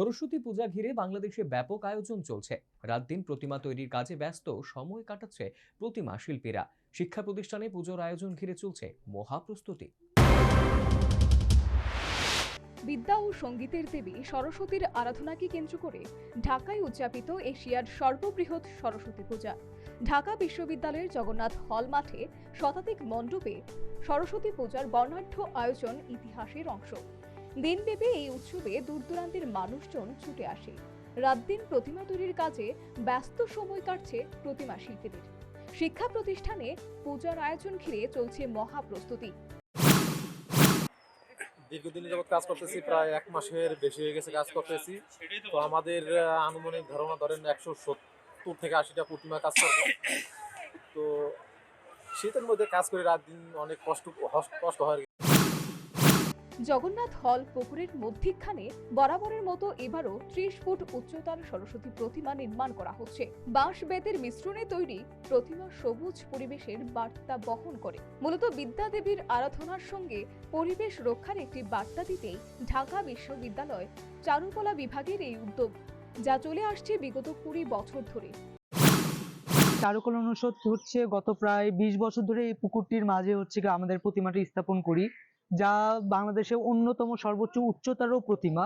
সরস্বতী পূজা ঘিরে বাংলাদেশে ব্যাপক আয়োজন চলছে। রাত দিন প্রতিমা তৈরির কাজে ব্যস্ত, সময় কাটাচ্ছে প্রতিমা শিল্পীরা। শিক্ষা প্রতিষ্ঠানে পুজোর আয়োজন ঘিরে চলছে মহাপ্রস্তুতি। বিদ্যা ও সঙ্গীতের দেবী সরস্বতীর আরাধনাকে কেন্দ্র করে ঢাকায় উদযাপিত এশিয়ার সর্ববৃহৎ সরস্বতী পূজা। ঢাকা বিশ্ববিদ্যালয়ের জগন্নাথ হল মাঠে শতাধিক মণ্ডপে সরস্বতী পূজার বর্ণাঢ্য আয়োজন ইতিহাসের অংশ। দিনব্যাপী এই উৎসবে দূর দূরান্তের মানুষজন ছুটে আসে। রাত দিন প্রতিমা তৈরির কাজে ব্যস্ত সময় কাটছে প্রতিমা শিল্পীদের। শিক্ষা প্রতিষ্ঠানে পূজার আয়োজন ঘিরে চলছে মহাপ্রস্তুতি। দীর্ঘদিন যাবত কাজ করতেছি, প্রায় এক মাসের বেশি হয়ে গেছে কাজ করতেছি। তো আমাদের আনুমানিক ধারণা ধরেন একশো সত্তর থেকে আশিটা প্রতিমা কাজ করব। তো শীতের মধ্যে কাজ করে রাত দিন অনেক কষ্ট কষ্ট হয়। জগন্নাথ হল পুকুরের মধ্যিখানে বরাবরের মতো এবারও ত্রিশ ফুট উচ্চতার সরস্বতী প্রতিমা নির্মাণ করা হচ্ছে। বাঁশ বেতের মিশ্রণে তৈরি প্রতিমা সবুজ পরিবেশের বার্তা বহন করে। মূলত বিদ্যাদেবীর আরাধনার সঙ্গে পরিবেশ রক্ষার একটি বার্তা দিতেই ঢাকা বিশ্ববিদ্যালয় চারুকলা বিভাগের এই উদ্যোগ, যা চলে আসছে বিগত কুড়ি বছর ধরে। চারুকলা অনুষদ হচ্ছে গত প্রায় বিশ বছর ধরে এই পুকুরটির মাঝে হচ্ছে আমাদের প্রতিমাটি স্থাপন করি। যা বাংলাদেশের অন্যতম সর্বোচ্চ উচ্চতারও প্রতিমা।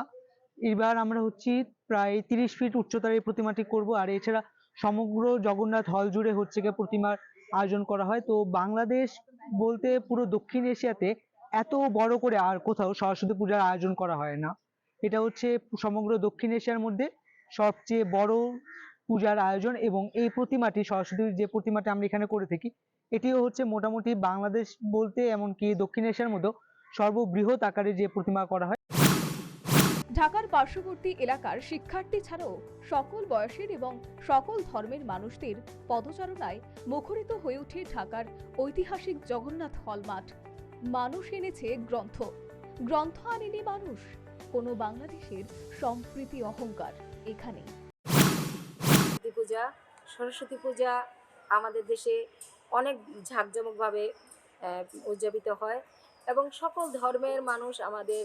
এবার আমরা হচ্ছি প্রায় তিরিশ ফিট উচ্চতার এই প্রতিমাটি করব। আর এছাড়া সমগ্র জগন্নাথ হল জুড়ে হচ্ছে গিয়ে প্রতিমার আয়োজন করা হয়। তো বাংলাদেশ বলতে পুরো দক্ষিণ এশিয়াতে এত বড় করে আর কোথাও সরস্বতী পূজার আয়োজন করা হয় না। এটা হচ্ছে সমগ্র দক্ষিণ এশিয়ার মধ্যে সবচেয়ে বড় পূজার আয়োজন এবং এই প্রতিমাটি, সরস্বতীর যে প্রতিমাটি আমরা এখানে করে থাকি, এটিও হচ্ছে মোটামুটি বাংলাদেশ বলতে এমনকি দক্ষিণ এশিয়ার মধ্যে সর্ববৃহৎ আকারে যে প্রতিমা করা হয়। ঢাকার পার্শ্ববর্তী এলাকার শিক্ষার্থী ছাড়াও সকল বয়সের এবং সকল ধর্মের মানুষদের পদচারণায় মুখরিত হয়ে ওঠে ঢাকার ঐতিহাসিক জগন্নাথ হল মাঠ মানুষ এনেছে গ্রন্থ। গ্রন্থ আনেনি মানুষ। কোনো বাংলাদেশের সম্প্রীতি অহংকার এখানে। সরস্বতী পূজা সরস্বতী পূজা আমাদের দেশে অনেক ঝাঁকজমকভাবে আহ, উদযাপিত হয়। এবং সকল ধর্মের মানুষ আমাদের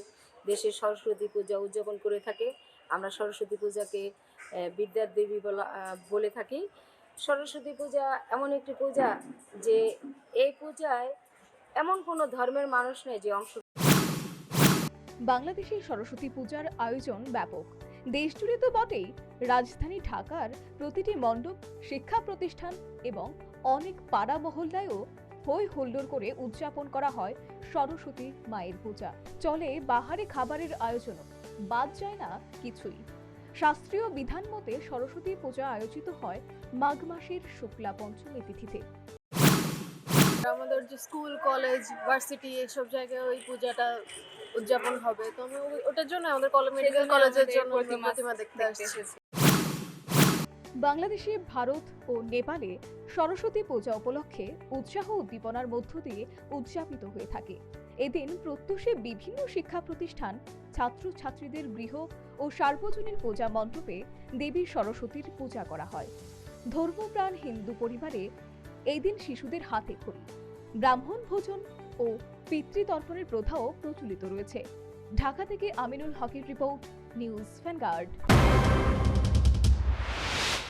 দেশে সরস্বতী পূজা উদযাপন করে থাকে। আমরা সরস্বতী পূজাকে বিদ্যার দেবী বলা বলে থাকি। সরস্বতী পূজা এমন একটি পূজা যে এই পূজায় এমন কোনো ধর্মের মানুষ নেই যে অংশ বাংলাদেশে সরস্বতী পূজার আয়োজন ব্যাপক। দেশজুড়ে তো বটেই। রাজধানী ঢাকার প্রতিটি মণ্ডপ, শিক্ষা প্রতিষ্ঠান এবং অনেক পাড়া মহল্লায়ও হই হুল্লোড় করে উদযাপন করা হয় সরস্বতী মায়ের পূজা। চলে বাহারে খাবারের আয়োজনও। বাদ যায় না কিছুই। শাস্ত্রীয় বিধান মতে সরস্বতী পূজা আয়োজিত হয় মাঘ মাসের শুক্লা পঞ্চমী তিথিতে। আমাদের যে স্কুল কলেজ ভার্সিটি এইসব জায়গায় ওই পূজাটা উদযাপন হবে। তো আমি ওই- ওটার জন্য আমাদের কলেজ মেডিকেল কলেজের জন্য প্রতিমা দেখতে আসছি। বাংলাদেশে, ভারত ও নেপালে সরস্বতী পূজা উপলক্ষে উৎসাহ উদ্দীপনার মধ্য দিয়ে উদযাপিত হয়ে থাকে। এদিন প্রত্যুষে বিভিন্ন শিক্ষা প্রতিষ্ঠান, ছাত্রছাত্রীদের গৃহ ও সার্বজনীন পূজা মণ্ডপে দেবী সরস্বতীর পূজা করা হয়। ধর্মপ্রাণ হিন্দু পরিবারে এই দিন শিশুদের হাতে খড়ি, ব্রাহ্মণ ভোজন ও পিতৃতর্পণের প্রথাও প্রচলিত রয়েছে। ঢাকা থেকে আমিনুল হকের রিপোর্ট, নিউজ ভ্যানগার্ড।